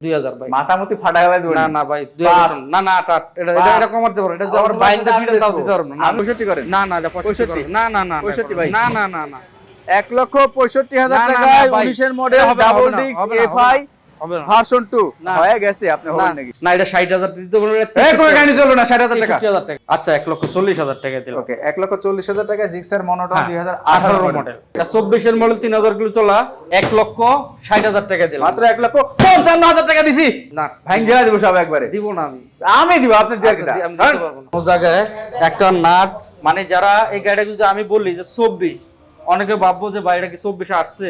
দুই হাজার ভাই মাথামতি ফাটা গেলে না না ভাই না না আট আট এটা এটা-। কমাতে পারো তাও দিতে পারব না। পঁয়ষট্টি না না এটা পঁয়ষট্টি? না না না না, পঁয়ষট্টি ভাই। না না না না। এক লক্ষ পঁয়ষট্টি হাজার টাকায় উনিশের model double disc FI version two না। হয়ে গেছে আপনি হবেন নাকি? না এটা ষাট হাজার দিতে পারব এই কোনো গাড়ি চলবে না টাকা। টাকা। আচ্ছা এক লক্ষ চল্লিশ হাজার টাকা দিলাম। ওকে এক লক্ষ চল্লিশ হাজার টাকা জিক্সার মনোটন মডেল চব্বিশের মডেল তিন হাজার কিলো চলা এক লক্ষ ষাট হাজার টাকা দিলাম। মাত্র এক লক্ষ পঞ্চান্ন হাজার টাকা দিছি। না। দিব সব একবারে। দিব না আমি। আমি দিব আপনি দিয়ে কিনা আমি দিতে পারব না। জায়গায় একটা নাট মানে যারা এই গাড়িটা যদি আমি বলি যে চব্বিশ অনেকে ভাববো যে বাইরে কি চব্বিশে আসছে?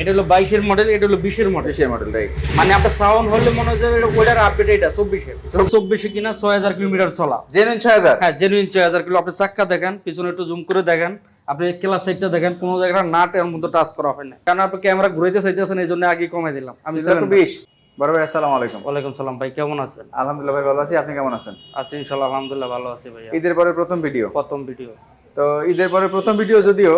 এটা হলো বাইশের মডেল এটা হলো বিশের মডেল বিশের মডেল রাইট মানে আপনার সাউন্ড হলে মনে হয় যে ওইটার আপডেট এটা চব্বিশে। চব্বিশে কিনা ছয় হাজার কিলোমিটার চলা। জেনুইন ছয় হাজার? হ্যাঁ জেনুইন ছয় হাজার কিলো। আপনি চাক্কা দেখেন পিছনে একটু জুম করে দেখেন। আপনি ক্লাস সাইডটা দেখেন কোনো জায়গায় নাট এর মধ্যে টাচ করা হয় না। কারণ আপনি ক্যামেরা ঘুরাইতে চাইতেছেন এই জন্য আগে কমাই দিলাম। আমি বিশ। বড় ভাই আসসালামু আলাইকুম। ওয়ালাইকুম সালাম ভাই কেমন আছেন? আলহামদুলিল্লাহ ভাই ভালো আছি। আপনি কেমন আছেন? আছি ইনশাল্লাহ আলহামদুলিল্লাহ ভালো আছি ভাইয়া। ঈদের পরে প্রথম ভিডিও প্রথম ভিডিও তো ঈদের পরে প্রথম ভিডিও যদিও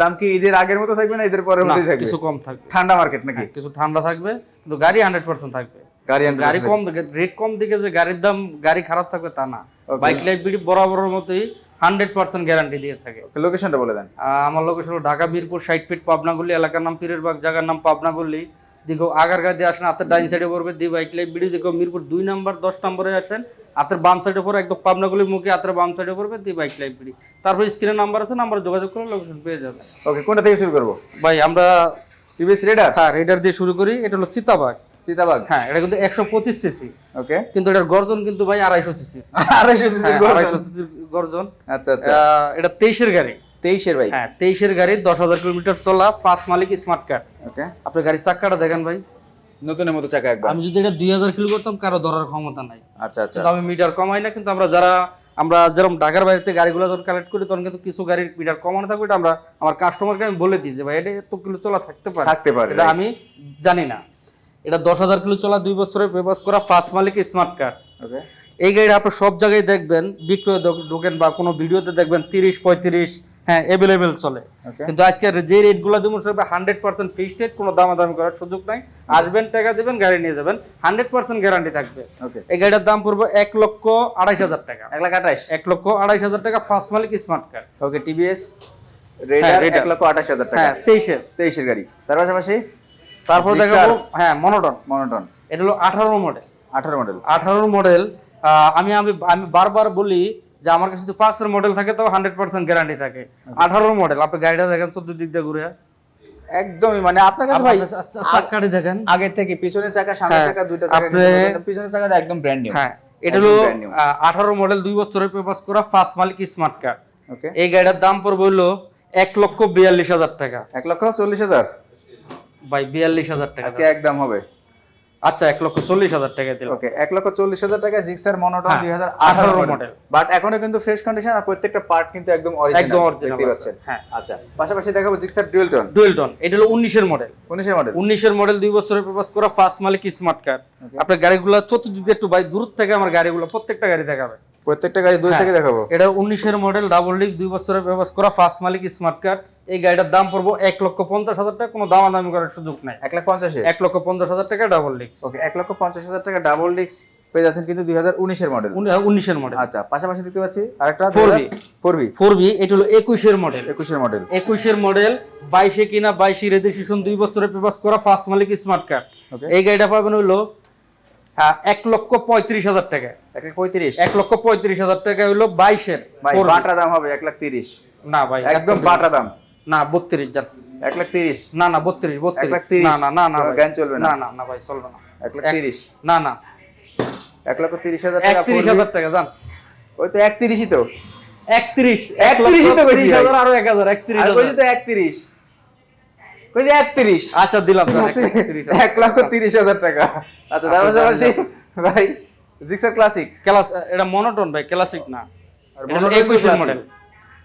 দাম কি ঈদের আগের মতো থাকবে না ঈদের পরের না, মতোই থাকবে? কিছু কম থাকবে। ঠান্ডা মার্কেট নাকি? হ্যাঁ, কিছু ঠান্ডা থাকবে কিন্তু গাড়ি হান্ড্রেড পার্সেন্ট থাকবে। গাড়ি গাড়ি কম রেট কম দিকে যে গাড়ির দাম গাড়ি খারাপ থাকবে তা না। বাইক লাইফ বিডি বরাবরের মতোই হান্ড্রেড পার্সেন্ট গ্যারান্টি দিয়ে থাকে। লোকেশনটা বলে দেন। আমার লোকেশন হলো ঢাকা মিরপুর ষাট ফিট পাবনাগুলি এলাকার নাম পীরের বাগ জায়গার নাম পাবনাগুলি। দিঘো আগারগা দিয়ে আসেন হাতের ডাইন সাইডে পড়বে দি বাইক লাইফ বিডি দিঘো মিরপুর দুই নাম্বার দশ নম্বরে আসেন। হাতের বাম সাইডে পড়ে একদম পাবনাগুলির মুখে হাতের বাম সাইডে পড়বে দি বাইক বিডি তারপর স্ক্রিনে নাম্বার আছে নাম্বার যোগাযোগ করে লোকেশন পেয়ে যাবে। ওকে কোনটা থেকে শুরু করব? ভাই আমরা টিভিএস রেডার হ্যাঁ রেডার দিয়ে শুরু করি এটা হলো চিতাবাগ চিতাবাগ হ্যাঁ এটা কিন্তু একশো পঁচিশ সিসি ওকে কিন্তু এটার গর্জন কিন্তু ভাই আড়াইশো সিসি আড়াইশো সিসি আড়াইশো সিসির গর্জন। আচ্ছা আচ্ছা। এটা তেইশের গাড়ি। তেইশের ভাই হ্যাঁ তেইশের গাড়ি দশ হাজার কিলোমিটার চলা পাঁচ মালিক স্মার্ট কার্ড ওকে আপনার গাড়ির চাক্কাটা দেখেন ভাই। নতুনের মতো চাকা একবার। আমি যদি এটা দুই হাজার কিলো করতাম কারও ধরার ক্ষমতা নাই। আচ্ছা আচ্ছা। আমি মিটার কমাই না কিন্তু আমরা যারা আমরা যেরকম ঢাকার বাইরে গাড়িগুলো যখন কালেক্ট করি তখন কিন্তু কিছু গাড়ির মিটার কমানো থাকবে এটা আমরা আমার কাস্টমারকে আমি বলে দিই যে ভাই এটা এত কিলো চলা থাকতে পারে। থাকতে পারে এটা আমি জানি না। এটা দশ হাজার কিলো চলা দুই বছরের পেপাস করা ফার্স্ট মালিক স্মার্ট কার্ড ওকে এই গাড়িটা আপনি সব জায়গায় দেখবেন বিক্রয় ঢোক- ঢোকেন বা কোনো ভিডিওতে দেখবেন তিরিশ পঁয়ত্রিশ হ্যাঁ অ্যাভেলেবেল চলে। কিন্তু আজকে যে রেটগুলো দেবো সেটা হান্ড্রেড পার্সেন্ট ফিক্সড রেট কোনো দামাদামি করার সুযোগ নাই। আসবেন টাকা দেবেন গাড়ি নিয়ে যাবেন হান্ড্রেড পার্সেন্ট গ্যারান্টি থাকবে। ওকে এই গাড়িটার দাম পড়বে এক লক্ষ আড়াইশ হাজার টাকা। এক লাখ আঠাশ। এক লক্ষ আড়াইশ হাজার টাকা ফার্স্ট মালিক smart card okay TVS Raider এক লক্ষ আঠাশ হাজার টাকা। হ্যাঁ তেইশের। তেইশের গাড়ি। তার পাশাপাশি তারপর। দেখাবো হ্যাঁ মনোটন মনোটন এটা হলো আঠারো মডেল আঠারো মডেল আঠারো মডেল আমি আমি আমি বারবার বলি যে আমার কাছে যদি পাঁচের মডেল থাকে তো হান্ড্রেড পার্সেন্ট গ্যারান্টি থাকে। আঠারো মডেল আপনি গাড়িটা দেখেন চোদ্দ দিক দিয়ে ঘুরে। একদমই মানে আপনার কাছে ভাই চাকাটি দেখেন। আগের থেকে পিছনের চাকা সামনের হ্যাঁ, চাকা দুইটা চাকা পিছনের চাকাটা একদম ব্র্যান্ড নিউ হ্যাঁ এটা হলো brand new। আঠারো মডেল দুই বছরের পেপাস করা ফার্স্ট মালিক স্মার্ট কার্ড ওকে এই গাড়িটার দাম পড়বে হলো এক লক্ষ বিয়াল্লিশ হাজার টাকা। এক লক্ষ চল্লিশ হাজার? ভাই বিয়াল্লিশ হাজার টাকা। আজকে একদম হবে। আচ্ছা এক লক্ষ চল্লিশ হাজার টাকা দিল ওকে এক লক্ষ চল্লিশ হাজার টাকা জিক্সার মনোটন দুই হাজার আঠারো মডেল বাট এখনও কিন্তু ফ্রেশ কন্ডিশন আর প্রত্যেকটা পার্ট কিন্তু একদম একদম অরিজিনাল পাচ্ছেন? হ্যাঁ। আচ্ছা পাশাপাশি দেখাবো জিক্সার ডুয়েলটন ডুয়েলটন এটা হলো উনিশের মডেল উনিশের মডেল উনিশের মডেল দুই বছরের পেপাস করা ফার্স্ট মালিক স্মার্ট কার্ড আপনার গাড়িগুলো চতুর্দিকে একটু ভাই দূর থেকে আমার গাড়িগুলো প্রত্যেকটা গাড়ি দেখাবে। প্রত্যেকটা গাড়ি দূর হ্যাঁ। থেকে দেখাবো। এটা উনিশের মডেল ডাবল ডিক দুই বছরের পেপাস করা ফার্স্ট মালিক স্মার্ট কার্ড এই গাড়িটার দাম পড়ব এক লক্ষ পঞ্চাশ হাজার টাকা কোনো দামাদামি করার সুযোগ নাই। এক লাখ পঞ্চাশে এক লক্ষ পঞ্চাশ হাজার টাকা ডাবল ডিক্স ওকে এক লক্ষ পঞ্চাশ হাজার টাকা ডাবল ডিস্ক পেয়ে যাচ্ছেন কিন্তু দুই হাজার উনিশের মডেল উনিশের মডেল আচ্ছা পাশাপাশি দেখতে পাচ্ছি আরেকটা 4V four B. Four B? এটা হলো একুশের মডেল একুশের মডেল একুশের মডেল বাইশে কিনা বাইশে রেজিস্ট্রেশন দুই বছরের পেপাস করা ফার্স্ট মালিক স্মার্ট কার্ড এই গাড়িটা পাবেন হইল হ্যাঁ, এক লক্ষ পঁয়ত্রিশ হাজার টাকা। এক পঁয়ত্রিশ? এক লক্ষ পঁয়ত্রিশ হাজার টাকা হইল বাইশের ভাই 4V বাটা দাম হবে এক লাখ তিরিশ। না ভাই একদম বাটা দাম। না বত্রিশ যান এক লাখ তিরিশ? না না বত্রিশ বত্রিশ। না না না না। জ্ঞান চলবে না? না না ভাই চলবে না। এক লাখ তিরিশ? না না। এক লক্ষ তিরিশ হাজার টাকা একত্রিশ 4V হাজার টাকা যান ওই তো একত্রিশই তো। একত্রিশ এক 31 ই তো কইছি হাজার আরও এক হাজার একত্রিশ কইছি তো একত্রিশ। কই যে একত্রিশ। আচ্ছা দিলাম। এক লক্ষ তিরিশ হাজার টাকা। আচ্ছা তার পাশাপাশি ভাই জিক্সার ক্লাসিক ক্লাস এটা মনোটন ভাই ক্লাসিক না। একুশের মডেল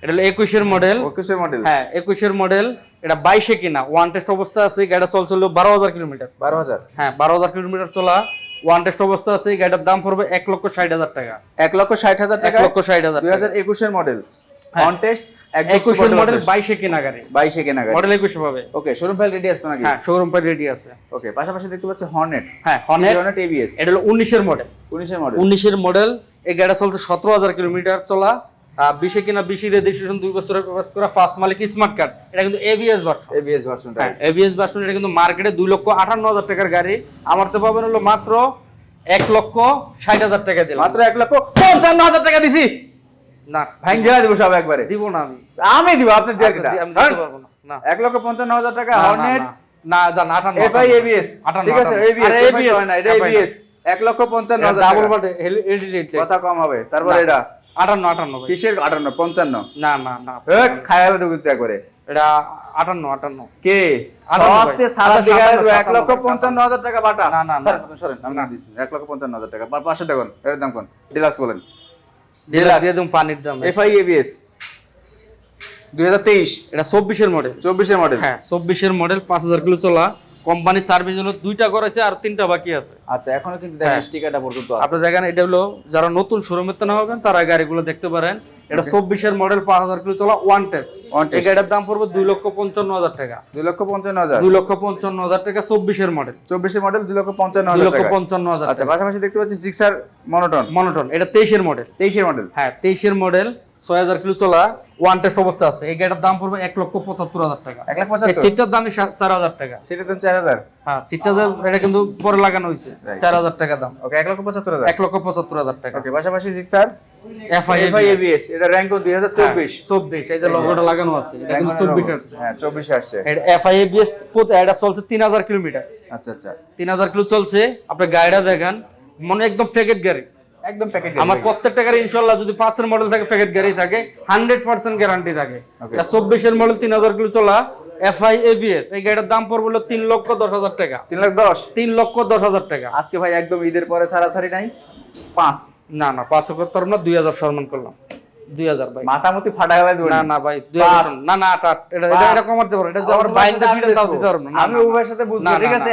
এটা হলো একুশের মডেল একুশের মডেল হ্যাঁ একুশের মডেল এটা বাইশে কিনা? ওয়ান টেস্ট অবস্থা আছে গাড়িটা চলছিল বারো হাজার কিলোমিটার। বারো হাজার। হ্যাঁ বারো হাজার কিলোমিটার চলা। ওয়ান টেস্ট অবস্থা আছে গাড়িটার দাম পড়বে এক লক্ষ ষাট হাজার টাকা। এক লক্ষ ষাট হাজার এক টাকা লক্ষ ষাট হাজার দুই হাজার একুশের মডেল। কন্টেস্ট একদম একুশের মডেল বাইশে কেনা গাড়ি। বাইশে কেনা গাড়ি। মডেল একুশে পাবে। ওকে শোরুম ফাইল রেডি আছে নাকি? হ্যাঁ শোরুম পাই রেডি আছে। ওকে পাশাপাশি দেখতে পাচ্ছি হর্নেট হ্যাঁ হর্নেট হর্নেট এবিএস এটা হলো উনিশের মডেল 19 এর মডেল উনিশের মডেল এই গাড়িটা চলছে সতেরো হাজার কিলোমিটার চলা। বিশে কিনা বিশি রেজিস্ট্রেশন দুই বছরের প্রবেশ করা ফার্স্ট মালিক স্মার্ট কার্ড এটা কিন্তু এবিএস ভার্সন এবিএস ভার্সনটা হ্যাঁ এবিএস ভার্সন এটা কিন্তু মার্কেটে দুই লক্ষ আটান্ন হাজার টাকার গাড়ি। আমার তো পাবেন হলো মাত্র এক লক্ষ ষাট হাজার টাকা দিলাম। মাত্র 1 লক্ষ 55 হাজার টাকা দিছি। না। জেলা দিব সব একবারে। দিব না আমি। আমি দিব আপনি দিয়ে কিনা আমি দিতে পারব না। 1 লক্ষ 55 হাজার টাকা হর্নেট না, জান আটান্ন এফআই এবিএস আটান্ন, ঠিক আছে। এবিএস এবিএস হয় না এটা এবিএস 1 লক্ষ 55 হাজার ডাবল বাটে কথা কম হবে তারপর এটা। আটান্ন আটান্ন কিসের 58 55 না না না খায়ালে দেব কিন্তু একবারে। এটা আটান্ন আটান্ন। কে? আটান্ন সস্তে সারা এক লক্ষ পঞ্চান্ন হাজার টাকা বাটা। না, না, না। সরেন, আমি দিচ্ছি। এক লক্ষ পঞ্চান্ন হাজার টাকা। পাঁচশো টাকা এর দাম কোন? ডিলাক্স বলেন। দিয়ে দিন পানির দাম। এফআই এবিএস দুই হাজার তেইশ। এটা চব্বিশের মডেল। চব্বিশের মডেল। হ্যাঁ চব্বিশের মডেল পাঁচ হাজার কিলো চলা। কোম্পানি সার্ভিস হলো দুইটা করেছে আর তিনটা বাকি আছে। আচ্ছা এখনও কিন্তু দেখেন হ্যাঁ। স্টিকারটা পর্যন্ত আছে। আপনি দেখেন এটা হলো যারা নতুন শোরুমে তো হবেন তারা গাড়িগুলো দেখতে পারেন। এটা চব্বিশের মডেল পাঁচ হাজার কিলো চলা ওয়ান One এই। গাড়ির দাম পড়বে দুই লক্ষ পঞ্চান্ন হাজার টাকা। দুই লক্ষ পঞ্চান্ন হাজার। দুই লক্ষ পঞ্চান্ন হাজার টাকা চব্বিশের মডেল চব্বিশের মডেল দুই লক্ষ পঞ্চান্ন দুই লক্ষ টাকা। পঞ্চান্ন হাজার আচ্ছা পাশাপাশি দেখতে পাচ্ছি সিক্সার মনোটন মনোটন এটা তেইশের মডেল তেইশের মডেল হ্যাঁ তেইশের মডেল ছয় হাজার কিলো চলা ওয়ান টেস্ট অবস্থা আছে। এই গাড়িটার দাম পড়বে এক লক্ষ পঁচাত্তর হাজার টাকা। এক লাখ পঁচাত্তর? সিটটার দামই সা- চার হাজার টাকা। সেটা দাম চার হাজার? হ্যাঁ সিটটা এটা কিন্তু পরে লাগানো হয়েছে। চার হাজার টাকা দাম। ওকে এক লক্ষ পঁচাত্তর হাজার? এক লক্ষ পঁচাত্তর হাজার টাকা। ওকে পাশাপাশি এটা র্যাঙ্ক দুই হাজার চব্বিশ। চব্বিশ এই যে লোগোটা লাগানো আছে এটা কিন্তু চব্বিশ আসছে। হ্যাঁ চব্বিশে আসছে। এটা এফআই এবিএস এটা চলছে তিন হাজার কিলোমিটার। আচ্ছা আচ্ছা। তিন হাজার কিলো চলছে আপনি গাড়িটা দেখেন মনে একদম প্যাকেট গাড়ি। একদম প্যাকেট আমার প্রত্যেকটা গাড়ি ইনশাল্লাহ যদি পাঁচের মডেল থাকে প্যাকেট গাড়ি থাকে হান্ড্রেড পার্সেন্ট গ্যারান্টি থাকে. চব্বিশের মডেল তিন হাজার কিলো চলা এফআই এবিএস এই দাম পড়বে হলো তিন লক্ষ দশ হাজার টাকা। তিন লাখ দশ? তিন লক্ষ দশ হাজার টাকা। আজকে ভাই একদম ঈদের পরে সারাসারি নাই? পাঁচ? না না পাঁচ করতে না দুই হাজার সম্মান করলাম। দুই হাজার ভাই। মাথামতি ফাটা গেলে না না ভাই দুই পাঁচ। হাজার না না আট আট এটা এটা- এটা কমাতে পারব এটা আমার বাইন আমি তাও দিতে পারব না। না, আমি উভয়ের সাথে বুঝব। ঠিক আছে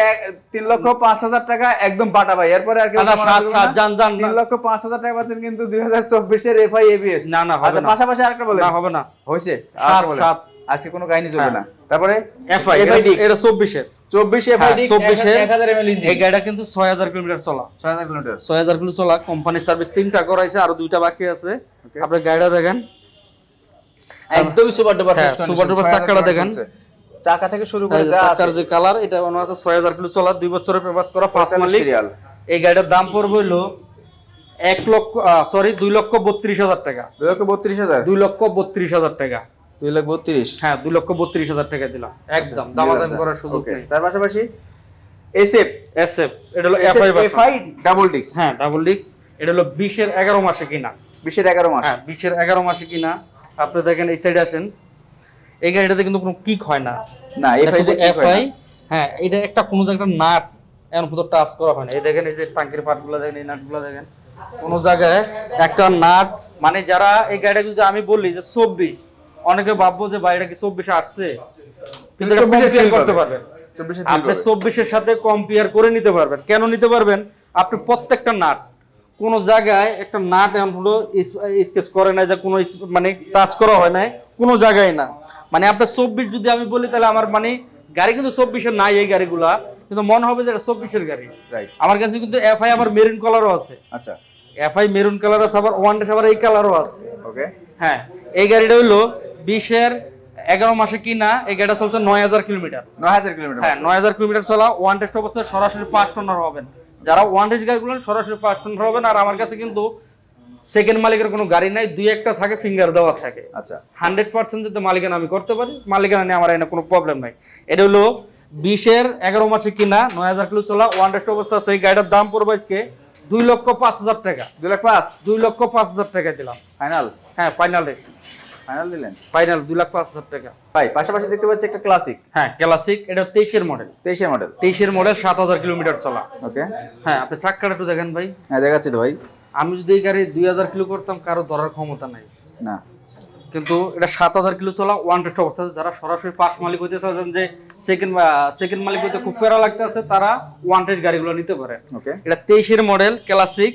তিন লক্ষ পাঁচ হাজার টাকা একদম বাটা ভাই এরপরে আর সাত, সাত, তিন লক্ষ পাঁচ হাজার টাকা পাচ্ছেন কিন্তু দুই হাজার চব্বিশের এফআই এবিএস। না, না, হবে আচ্ছা না। পাশাপাশি আরেকটা বলেন। না হবে না। হয়েছে? সাত, আরেকটা সাত। আজকে কোনো কাহিনী চলবে হ্যাঁ। না। তারপরে এফআই এটা চব্বিশের। চব্বিশ এই গাড়িটা কিন্তু ছয় হাজার কিলোমিটার চলা। ছয় হাজার কিলোমিটার। ছয় হাজার কিলো চলা কোম্পানির সার্ভিস তিনটা করাইছে আরও দুইটা বাকি আছে। Okay. গাড়িটা দেখেন। একদমই সুপার ডুপার হ্যাঁ, super চাকাটা দেখেন। চাকা থেকে শুরু করে যা চাকার যে কালার এটা মনে আছে ছয় হাজার কিলো চলা দুই বছরের পেপার করা ফার্স্ট মালিক। এই গাড়িটার দাম পড়বে হইল এক লক্ষ সরি দুই লক্ষ বত্রিশ হাজার টাকা। দুই লক্ষ বত্রিশ হাজার। দুই লক্ষ বত্রিশ হাজার টাকা। দুই লাখ বত্রিশ। হ্যাঁ দুই লক্ষ বত্রিশ হাজার টাকা দিলাম। একদম দামাদামি করার সুযোগ নেই। তার পাশাপাশি এসএফ। এসএফ এটা হলো এফআই এফআই ডাবল ডিক্স হ্যাঁ ডাবল ডিক্স এটা হলো বিশের এগারো মাসে কিনা। বিশের এগারো মাস। হ্যাঁ বিশের এগারো মাসে কিনা। আপনি দেখেন এই সাইডে আসেন। এই গাড়িটাতে কিন্তু কোনো কিক হয় না। না এফআই এফআই হ্যাঁ এটা একটা কোনো জায়গায় নাট এখন পর্যন্ত টাচ করা হয় না। এই দেখেন এই যে টাঙ্কির পার্টগুলো দেখেন এই নাটগুলো দেখেন। কোনো জায়গায় একটা নাট মানে যারা এই গাড়িটা যদি আমি বলি যে চব্বিশ অনেকে ভাববো যে বাড়িটা কি চব্বিশে আসছে? কিন্তু এটা 24 করতে পারবেন। আপনি চব্বিশের সাথে কম্পেয়ার করে নিতে পারবেন। কেন নিতে পারবেন? আপনি প্রত্যেকটা নাট কোন জায়গায় একটা নাট এমন হলো স্কেচ করে নাই যে কোনো মানে টাচ করা হয় নাই কোনো জায়গায় না। মানে আপনার চব্বিশ যদি আমি বলি তাহলে আমার মানে গাড়ি কিন্তু চব্বিশের নাই এই গাড়িগুলা কিন্তু মনে হবে যে এটা চব্বিশের গাড়ি। আমার কাছে কিন্তু এফআই আমার মেরুন কালারও আছে। আচ্ছা। এফআই মেরুন কালার আছে আবার ওয়ান ডেস আবার এই কালারও আছে। ওকে হ্যাঁ এই গাড়িটা হইল বিশের এগারো মাসে কিনা এই গাড়িটা চলছে নয় হাজার কিলোমিটার। নয় হাজার কিলোমিটার হ্যাঁ নয় হাজার কিলোমিটার চলা ওয়ান টেস্ট অবস্থায় সরাসরি পাঁচ টনার হবেন। যারা ওয়ান টেস্ট গাড়িগুলো সরাসরি পাঁচ টনার হবেন। আর আমার কাছে কিন্তু সেকেন্ড মালিকের কোনো গাড়ি নাই দুই একটা থাকে ফিঙ্গার দেওয়া থাকে। আচ্ছা। হান্ড্রেড পার্সেন্ট যদি মালিকানা আমি করতে পারি মালিকানা নিয়ে আমার এনে কোনো প্রবলেম নাই। এটা হলো বিশের এগারো মাসে কিনা নয় হাজার কিলো চলা ওয়ান টেস্ট অবস্থা আছে। এই গাড়িটার দাম পড়বে আজকে দুই লক্ষ পাঁচ হাজার টাকা। দুই লাখ পাঁচ। দুই লক্ষ পাঁচ হাজার টাকা দিলাম। ফাইনাল হ্যাঁ ফাইনাল রেট ফাইনাল দিলেন? ফাইনাল দুই লাখ পাঁচ হাজার টাকা। ভাই পাশাপাশি দেখতে পাচ্ছি একটা ক্লাসিক হ্যাঁ ক্লাসিক এটা তেইশের মডেল তেইশের মডেল তেইশের মডেল সাত হাজার কিলোমিটার চলা। ওকে হ্যাঁ আপনি চাক্কাটা একটু দেখেন ভাই। হ্যাঁ দেখাচ্ছি তো ভাই। আমি যদি এই গাড়ি দুই হাজার কিলো করতাম কারও ধরার ক্ষমতা নাই। না। কিন্তু এটা সাত হাজার কিলো চলা ওয়ান টেস্ট অবস্থা যারা সরাসরি পাঁচ মালিক হইতে চাচ্ছেন যে সেকেন্ড সেকেন্ড মালিক হইতে খুব প্যারা লাগতে আছে তারা ওয়ান টেস্ট গাড়িগুলো নিতে পারে। ওকে এটা তেইশের মডেল ক্লাসিক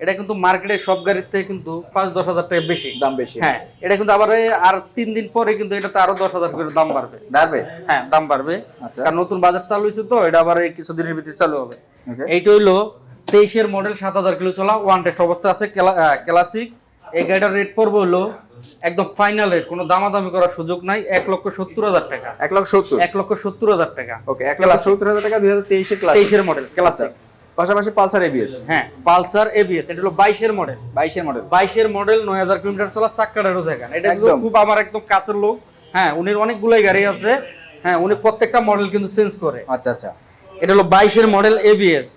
এটা কিন্তু মার্কেটে সব গাড়ির থেকে কিন্তু পাঁচ দশ হাজার টাকা বেশি। দাম বেশি। হ্যাঁ এটা কিন্তু আবার আর তিন দিন পরে কিন্তু এটাতে আরও দশ হাজার করে দাম বাড়বে। দাঁড়বে হ্যাঁ দাম বাড়বে। আচ্ছা। কারণ নতুন বাজার চালু হয়েছে তো এটা আবার কিছুদিনের ভিতরে চালু হবে। এইটা হইল তেইশের মডেল সাত হাজার কিলো চলা ওয়ান টেস্ট অবস্থা আছে ক্লাসিক এই গাড়িটার রেট পড়বে হলো একদম ফাইনাল রেট কোনো দামাদামি করার সুযোগ নাই এক লক্ষ সত্তর হাজার টাকা। এক লক্ষ সত্তর? এক লক্ষ সত্তর হাজার টাকা। ওকে এক লক্ষ সত্তর হাজার টাকা দুই হাজার তেইশের তেইশের মডেল ক্লাসিক পাশাপাশি পালসার এবিএস হ্যাঁ পালসার এবিএস এটা হলো বাইশের মডেল। বাইশের মডেল। বাইশের মডেল নয় হাজার কিলোমিটার চলা চাক্কাটারও দেখেন। এটা খুব আমার একদম কাছের লোক। হ্যাঁ উনি অনেকগুলোই গাড়ি আছে। হ্যাঁ উনি প্রত্যেকটা মডেল কিন্তু চেঞ্জ করে। আচ্ছা আচ্ছা। এটা হলো বাইশের মডেল এবিএস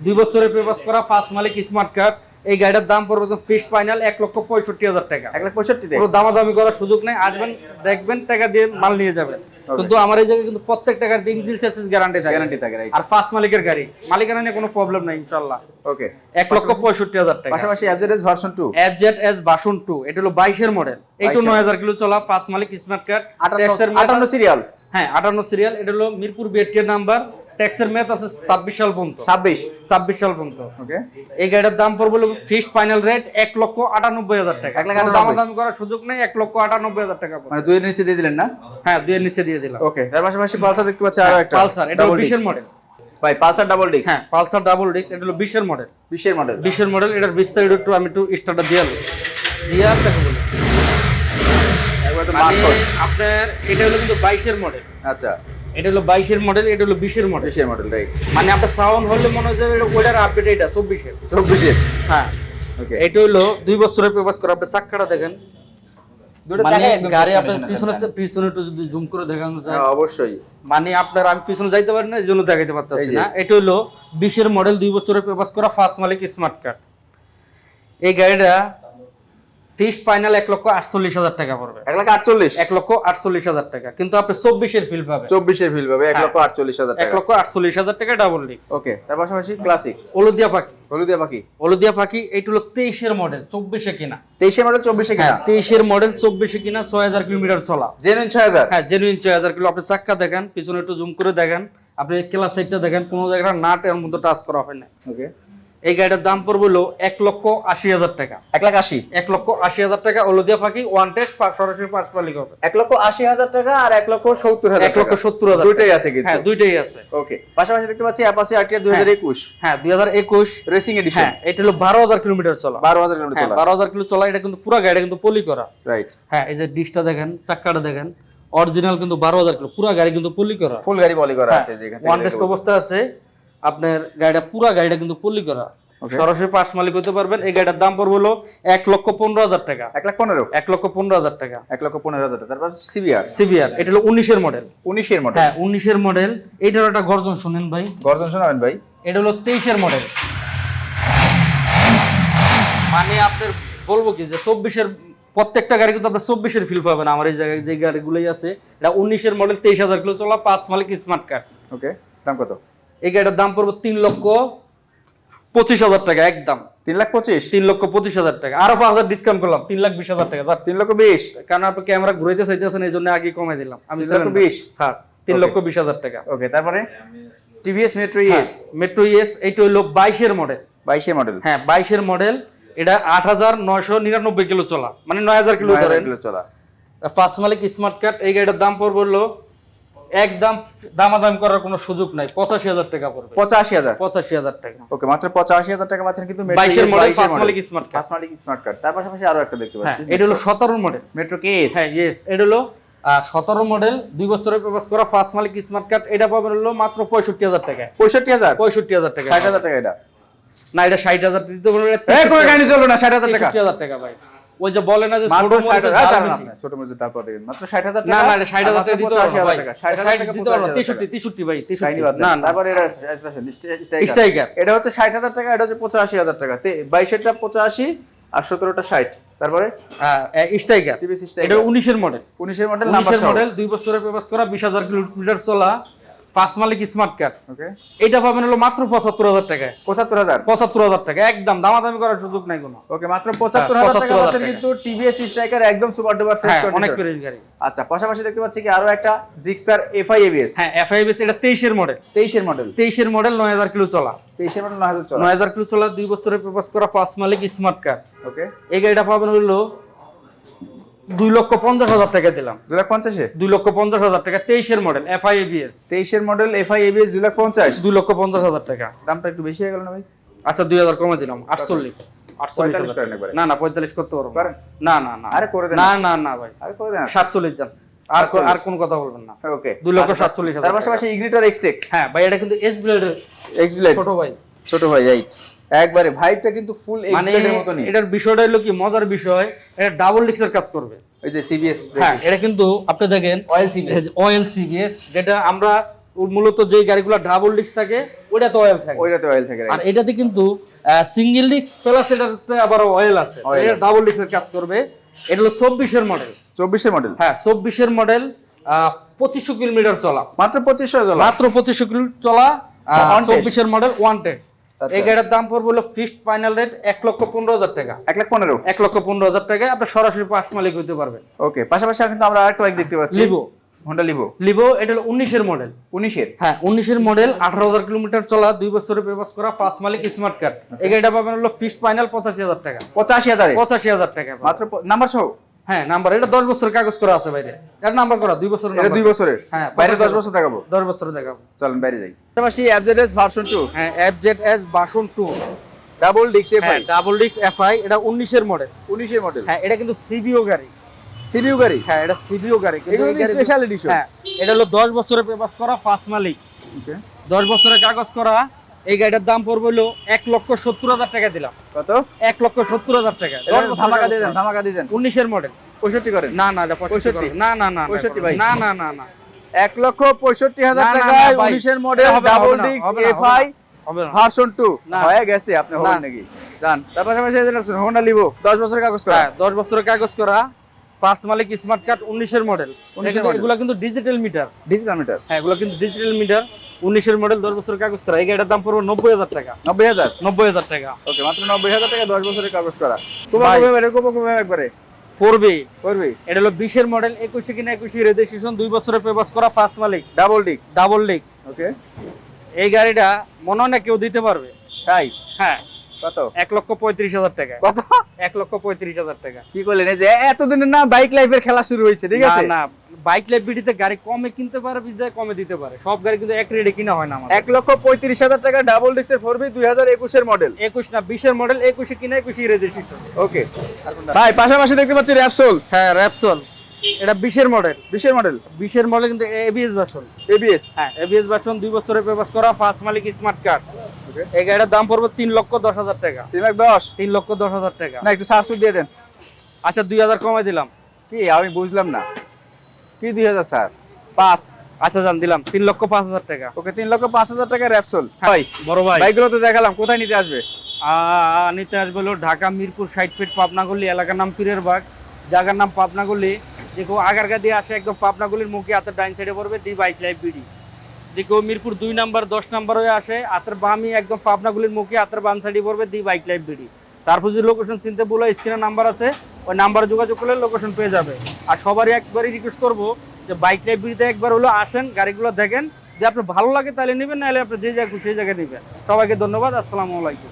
দুই বছরের পেপাস করা ফার্স্ট মালিক স্মার্ট কার্ড এই গাড়িটার দাম পড়বে একদম ফিক্সড ফাইনাল এক লক্ষ পঁয়ষট্টি হাজার টাকা। এক লাখ পঁয়ষট্টিতে? কোনো দামাদামি করার সুযোগ নেই। আসবেন দেখবেন টাকা দিয়ে মাল নিয়ে যাবেন। কিন্তু আমার এই জায়গায় কিন্তু প্রত্যেক টাকার দিন দিন চেসিস গ্যারান্টি থাকে। গ্যারান্টি থাকে আর ফার্স্ট মালিকের গাড়ি। মালিকানা নিয়ে কোনো প্রবলেম নাই ইনশাল্লাহ। ওকে এক লক্ষ পঁয়ষট্টি হাজার টাকা। পাশাপাশি average version two FZ S version two এটা হলো বাইশের মডেল এই তো নয় হাজার কিলো চলা ফার্স্ট মালিক স্মার্ট কার্ড ট্যাক্সের মেয়াদ আটান্ন সিরিয়াল হ্যাঁ আটান্ন সিরিয়াল এটা হলো মিরপুর বিএটির নাম্বার ট্যাক্সের মেয়াদ আছে ছাব্বিশ সাল পর্যন্ত। ছাব্বিশ। ছাব্বিশ সাল পর্যন্ত। ওকে এই গাড়িটার দাম পড়বে ফিক্সড ফাইনাল রেট এক লক্ষ আটানব্বই হাজার টাকা। এক লাখ। দামাদামি করার সুযোগ নেই এক লক্ষ আটানব্বই হাজার টাকা মানে দুইয়ের নিচে দিয়ে দিলেন না? হ্যাঁ দুইয়ের নিচে দিয়ে দিলাম। ওকে তার পাশাপাশি পালসার দেখতে পাচ্ছি আরও একটা পালসার এটা বিশের মডেল ভাই পালসার ডাবল ডিস্ক হ্যাঁ পালসার ডাবল ডিস্ক এটা হলো বিশের মডেল বিশের মডেল বিশের মডেল এটার বিস্তারিত একটু আমি একটু স্টার্টটা দিয়ে দিয়ে বলি। তো মানে আপনার এটা হলো কিন্তু বাইশের মডেল আচ্ছা। এটা হলো বাইশের মডেল এটা হলো বিশের মডেল বিশের মডেল রাইট মানে আপনার সাউন্ড হলে মনে হয় যে এটা ওইটার আপডেট এটা চব্বিশের। চব্বিশের? হ্যাঁ। ওকে এটা হলো দুই বছরের পেপাস করা আপনি চাক্কাটা দেখেন। মানে গাড়ি আপনার পিছনে। পিছনে একটু যদি জুম করে দেখানো যায়। হ্যাঁ, অবশ্যই। মানে আপনার আমি পিছনে যাইতে পারি না এই জন্য দেখাইতে পারতেছি না। এটা হলো বিশের মডেল দুই বছরের পেপাস করা ফার্স্ট মালিক স্মার্ট কার্ড এই গাড়িটা ফিক্সড ফাইনাল এক লক্ষ আটচল্লিশ হাজার টাকা পড়বে। এক লাখ আটচল্লিশ? এক লক্ষ আটচল্লিশ হাজার টাকা। কিন্তু আপনি চব্বিশের ফিল পাবেন। চব্বিশের ফিল পাবে এক হ্যাঁ। লক্ষ আটচল্লিশ হাজার এক লক্ষ আটচল্লিশ হাজার টাকা ডাবল ডিস্ক ওকে তার পাশাপাশি ক্লাসিক হলুদিয়া পাখি। হলুদিয়া পাখি। হলুদিয়া পাখি এইটা হলো তেইশের মডেল চব্বিশে কিনা। তেইশের মডেল চব্বিশে হ্যাঁ কিনা তেইশের মডেল চব্বিশে কিনা ছয় হাজার কিলোমিটার চলা। জেনুইন ছয় হাজার? হ্যাঁ জেনুইন ছয় হাজার কিলো। আপনি চাক্কা দেখেন পিছনে একটু জুম করে দেখেন। আপনি ক্লাস সাইডটা দেখেন কোনো জায়গায় নাট এর মধ্যে টাচ করা হয় না ওকে এই গাড়িটার দাম পড়বে হলো এক লক্ষ আশি হাজার টাকা। এক লাখ আশি? এক লক্ষ আশি হাজার টাকা হলদিয়া পাখি ওয়ান টেস্ট সরাসরি পাঁচ পালিক হবে। এক লক্ষ আশি হাজার টাকা আর এক লক্ষ সত্তর হাজার এক লক্ষ সত্তর হাজার দুইটাই আছে কিন্তু। হ্যাঁ দুইটাই আছে। ওকে পাশাপাশি দেখতে পাচ্ছি অ্যাপাসি আরটিআর দুই হাজার একুশ। হ্যাঁ দুই হাজার একুশ। রেসিং এডিশন হ্যাঁ এটা হলো বারো হাজার কিলোমিটার চলা। বারো হাজার কিলোমিটার হ্যাঁ চলা। বারো হাজার কিলো চলা এটা কিন্তু পুরো গাড়ি কিন্তু পলি করা। রাইট হ্যাঁ এই যে ডিসটা দেখেন চাক্কাটা দেখেন অরিজিনাল কিন্তু বারো হাজার কিলো পুরো গাড়ি কিন্তু পলি করা। ফুল গাড়ি পলি করা হ্যাঁ, আছে ওয়ান টেস্ট অবস্থা আছে। আপনার গাড়িটা পুরো গাড়িটা কিন্তু পলি করা। সরাসরি পাঁচ মালিক হতে পারবেন। এই গাড়িটার দাম পড়বে হলো এক লক্ষ পনেরো হাজার টাকা। এক লাখ পনেরো? এক লক্ষ পনেরো হাজার টাকা। এক লক্ষ পনেরো হাজার টাকা। তারপর সিভিআর সিভিআর এটা হলো উনিশের মডেল উনিশের মডেল হ্যাঁ উনিশের মডেল এইটার একটা গর্জন শুনেন ভাই। গর্জন শোনাবেন ভাই। এটা হলো তেইশের মডেল মানে আপনার বলব কি যে চব্বিশের প্রত্যেকটা গাড়ি কিন্তু আপনার চব্বিশের ফিল পাবেন। আমার এই জায়গায় যে গাড়িগুলোই আছে এটা উনিশের মডেল তেইশ হাজার কিলো চলা পাঁচ মালিক স্মার্ট কার্ড ওকে দাম কত? এই গাড়িটার দাম পড়বে তিন লক্ষ পঁচিশ হাজার টাকা একদম। তিন লাখ পঁচিশ? তিন লক্ষ পঁচিশ হাজার টাকা। আরও পাঁচ হাজার ডিসকাউন্ট করলাম তিন লাখ বিশ হাজার টাকা তিন লক্ষ বিশ? কারণ আপনি ক্যামেরা ঘুরাইতে চাইতেছেন এই জন্য আগে কমাই দিলাম। আমি তিন লক্ষ বিশ? হ্যাঁ তিন লক্ষ বিশ হাজার টাকা। ওকে তারপরে? TVS Metro. ES Metro ES এইটা হইল বাইশের মডেল বাইশের মডেল হ্যাঁ বাইশের মডেল এটা আট হাজার নয়শো নিরানব্বই কিলো চলা মানে নয় হাজার কিলো ধরেন। কিলো চলা। ফার্স্ট মালিক স্মার্ট কার্ড এই গাড়িটার দাম পড়বে হলো একদম দামাদাম করার কোনো সুযোগ নাই। পঁচাশি হাজার টাকা পড়বে। পঁচাশি হাজার? পঁচাশি হাজার টাকা। ওকে মাত্র পঁচাশি হাজার টাকা পাচ্ছেন কিন্তু বাইশের মডেল ফার্স্ট মালিক স্মার্ট কার্ড ফার্স্ট মালিক স্মার্ট কার্ড তার পাশাপাশি আরও একটা দেখতে হ্যাঁ পাচ্ছি। এটা হলো সতেরো মডেল মেট্রো কেস হ্যাঁ ইয়েস এটা হলো সতেরো মডেল দুই বছরের প্রবেশ করা ফার্স্ট মালিক স্মার্ট কার্ড এটা পাবেন হলো মাত্র পঁয়ষট্টি হাজার টাকা। পঁয়ষট্টি হাজার? পঁয়ষট্টি হাজার টাকা। ষাট হাজার টাকা এটা। না এটা ষাট হাজার দিতে পারবে এই কোনো গাড়ি চলবে না ষাট হাজার টাকা। হাজার টাকা ভাই। ওই যে বলে না যে ছোট মরিচের হাজার দাম বেশি। ছোট মরিচের তারপর দেখেন মাত্র ষাট হাজার না টাকা না এটা ষাট হাজার টাকা দিতে টাকা। ষাট টাকা দিতে পারব না পঁচাশি হাজার তেষট্টি টাকা। তেষট্টি ভাই তেষট্টি। শাইনি বাদ না। না না তারপরে এটা স্ট্রাইকার এটা হচ্ছে ষাট হাজার টাকা এটা হচ্ছে পঁচাশি হাজার টাকা। বাইশেরটা পঁচাশি আর সতেরোটা ষাট। তারপরে? স্ট্রাইকার টিভিএস এটা উনিশের মডেল উনিশের মডেল নাম্বার মডেল দুই বছরের প্রবেশ করা বিশ হাজার কিলোমিটার চলা। পাঁচ মালিক স্মার্ট কার্ড ওকে এটা পাবেন হলো মাত্র পঁচাত্তর হাজার টাকায়। পঁচাত্তর হাজার? পঁচাত্তর হাজার টাকা একদম দামাদামি করার সুযোগ নাই কোনো। ওকে মাত্র পঁচাত্তর হাজার টাকা 75,000 পাচ্ছেন। কিন্তু টিভিএস স্ট্রাইকার একদম সুপার ডুপার ফ্রেশ হ্যাঁ অনেক কন্ডিশন ফ্রেশ গাড়ি আচ্ছা পাশাপাশি দেখতে পাচ্ছি কি আরও একটা জিক্সার এফআই এবিএস হ্যাঁ এফআইবিএস এটা তেইশের মডেল তেইশের মডেল তেইশের মডেল নয় হাজার কিলো চলা। তেইশের মডেল নয় হাজার চলা। নয় হাজার কিলো চলা দুই বছরের পেপাস করা পাঁচ মালিক স্মার্ট কার্ড ওকে এই গাড়িটা পাবেন হলো দুই লক্ষ পঞ্চাশ হাজার টাকা দিলাম। দু লাখ পঞ্চাশে? দুই লক্ষ পঞ্চাশ হাজার টাকা তেইশের মডেল এফআইবিএস তেইশের মডেল এফআই এবিএস দু লাখ পঞ্চাশ? দুই লক্ষ পঞ্চাশ হাজার টাকা। দামটা একটু বেশি হয়ে গেল না ভাই? আচ্ছা দুই হাজার কমে দিলাম আটচল্লিশ। না না পঁয়তাল্লিশ করতে পারব না। না না আরে করে। না না না ভাই। আরে করে দেন। সাতচল্লিশ যান আর আর কোন কথা বলবেন না। ওকে। দুই লক্ষ সাতচল্লিশ হাজার পাশাপাশি ইগনিটর এক্সটেক হ্যাঁ ভাই এটা কিন্তু এস ব্লেডের এক্স ব্লেড ছোট ভাই। ছোট ভাই রাইট একবারে ভাইবটা কিন্তু ফুল এক্স মানে ব্লেডের মতনই। এটার বিষয়টা হলো কি মজার বিষয় এটা ডাবল ডিক্সের কাজ করবে। ওই যে সিবিএস হ্যাঁ এটা কিন্তু আপনি দেখেন অয়েল সিবিএস অয়েল সিবিএস যেটা আমরা মূলত যে গাড়িগুলো ডাবল ডিক্স থাকে ওটা তো অয়েল থাকে। ওইটাতে অয়েল থাকে আর এটাতে কিন্তু সিঙ্গেল ডিক্স প্লাস এটাতে আবার অয়েল আছে। এটা ডাবল ডিক্সের কাজ করবে। এটা হলো চব্বিশের মডেল চব্বিশের মডেল হ্যাঁ চব্বিশের মডেল পঁচিশশো কিলোমিটার চলা। মাত্র পঁচিশশো চলা? মাত্র পঁচিশশো কিলোমিটার চলা। চব্বিশের মডেল ওয়ান টেন আচ্ছা। এই গাড়ির দাম পড়বে হলো ফিক্সড ফাইনাল রেট এক লক্ষ পনেরো হাজার টাকা। এক লাখ পনেরো? এক লক্ষ পনেরো হাজার টাকায় আপনি সরাসরি পাঁচ মালিক হইতে পারবেন। ওকে পাশাপাশি কিন্তু আমরা আরেকটা বাইক দেখতে পাচ্ছি। লিভো হোন্ডা লিভো লিভো এটা হলো উনিশের মডেল উনিশের? হ্যাঁ উনিশের মডেল আঠারো হাজার কিলোমিটার চলা দুই বছরের পেপাস করা পাঁচ মালিক স্মার্ট কার্ড এই গাড়িটা পাবেন হলো ফিক্সড ফাইনাল পঁচাশি হাজার টাকা। পঁচাশি হাজারে? পঁচাশি হাজার টাকা। মাত্র নাম্বার সহ? হ্যাঁ নাম্বার এটা দশ বছরের কাগজ করা আছে বাইরে। এটা নাম্বার করা দুই বছরের এটা নাম্বার বছরের? হ্যাঁ, বাইরে দশ 50,000 বছর দেখাবো। দশ বছরে দেখাবো। চলেন বাইরে যাই। পাশাপাশি অ্যাবজেডএস ভার্সন টু হ্যাঁ ডাবল ডিক্স হ্যাঁ ডাবল ডিক্স এফআই এটা উনিশের মডেল উনিশের মডেল হ্যাঁ এটা কিন্তু সিবিও গাড়ি। গাড়ি? হ্যাঁ এটা সিবিও গাড়ি কিন্তু এগুলো এই স্পেশাল এডিশন হ্যাঁ এটা হলো দশ বছরের পেপাস করা ফার্স্ট মালিক। ওকে বছরের কাগজ করা এই গাড়িটার দাম পড়বে হলো এক লক্ষ সত্তর হাজার টাকা দিলাম। কত? এক লক্ষ সত্তর হাজার টাকা। ধামাকা দিয়ে দেন ধামাকা দিয়ে দেন। উনিশের মডেল পঁয়ষট্টি করেন। না না এটা 65 65 না না না 65 ভাই। না না না না। এক লক্ষ পঁয়ষট্টি হাজার টাকায় উনিশের মডেল ডাবল না, এফআই ভার্সন টু হয়ে গেছে আপনি হবেন নাকি? জান। তার পাশাপাশি হোন্ডা লিভো দশ বছরের কাগজ করা। হ্যাঁ দশ বছরের কাগজ করা পাঁচ মালিক স্মার্ট কার্ড উনিশের মডেল 19 model। এগুলো কিন্তু ডিজিটাল মিটার ডিজিটাল মিটার হ্যাঁ এগুলো কিন্তু ডিজিটাল মিটার উনিশের মডেল দশ বছরের কাগজ করা। এই গাড়িটার দাম পড়বে নব্বই হাজার টাকা। নব্বই হাজার? নব্বই হাজার টাকা। ওকে মাত্র নব্বই হাজার টাকা দশ বছরের কাগজ করা। কুবা একবারে? Four B. এটা হলো বিশের মডেল একুশে কিনা একুশে রেজিস্ট্রেশন দুই বছরের পেপাস করা ফার্স্ট মালিক। ডাবল ডিক্স ডাবল ডিক্স ওকে। এই গাড়িটা মনে হয় না কেউ দিতে পারবে। তাই হ্যাঁ। কত? এক লক্ষ পঁয়ত্রিশ হাজার টাকা। কত? এক লক্ষ পঁয়ত্রিশ হাজার টাকা। কি করলেন? এই যে এতদিনের না বাইক লাইফের খেলা শুরু হয়েছে ঠিক আছে? না। বাইক লাইব্রেরিতে গাড়ি কমে কিনতে পারে বিদায় কমে দিতে পারে। সব গাড়ি কিন্তু এক রেটে কিনা হয় না আমাদের। এক লক্ষ পঁয়ত্রিশ হাজার টাকা ডাবল ডিক্সের ফোর বি দুই হাজার একুশের মডেল একুশ না বিশের মডেল একুশে কিনা একুশে রেজিস্ট্রেশন ওকে ভাই পাশাপাশি দেখতে পাচ্ছি র্যাপসোল হ্যাঁ র্যাপসল এটা বিশের মডেল বিশের মডেল বিশের মডেল কিন্তু এবিএস ভার্সন এবিএস হ্যাঁ এবিএস ভার্সন দুই বছরের পেপাস করা ফার্স্ট মালিক স্মার্ট কার্ড এই গাড়িটার দাম পড়বে তিন লক্ষ দশ হাজার টাকা। তিন লাখ দশ? তিন লক্ষ দশ হাজার টাকা। না একটু সারসুট দিয়ে দেন। আচ্ছা দুই হাজার কমাই দিলাম। কি আমি বুঝলাম না। কি দুই হাজার স্যার? পাঁচ। আচ্ছা জান দিলাম। তিন লক্ষ পাঁচ হাজার টাকা। ওকে তিন লক্ষ পাঁচ হাজার টাকা র্যাপসোল ভাই বড় ভাই। বাইকগুলো তো দেখালাম কোথায় নিতে আসবে? নিতে আসবে হলো ঢাকা মিরপুর ষাট ফিট পাবনাগলি এলাকার নাম পীরের বাগ। জায়গার নাম পাবনাগলি। দেখো আগারগা দিয়ে আসে একদম পাবনাগলির মুখে হাতের ডাইন সাইডে পড়বে দি বাইক লাইফ বিডি। দেখো মিরপুর দুই নাম্বার দশ নাম্বার হয়ে আসে হাতের বামি একদম পাবনাগুলির মুখে হাতের বাম সাইডে পড়বে দি বাইক লাইফ বিডি। তারপর যদি লোকেশন চিনতে বলে স্ক্রিনের নাম্বার আছে, ওই নাম্বারে যোগাযোগ করলে লোকেশন পেয়ে যাবে। আর সবারই একবারই রিকোয়েস্ট করব যে বাইক লাইব্রেরিতে একবার হলো আসেন, গাড়িগুলো দেখেন যে আপনার ভালো লাগে তাহলে নেবেন, নাহলে আপনি যে জায়গায় সেই জায়গায় নেবেন। সবাইকে ধন্যবাদ, আসসালামু আলাইকুম।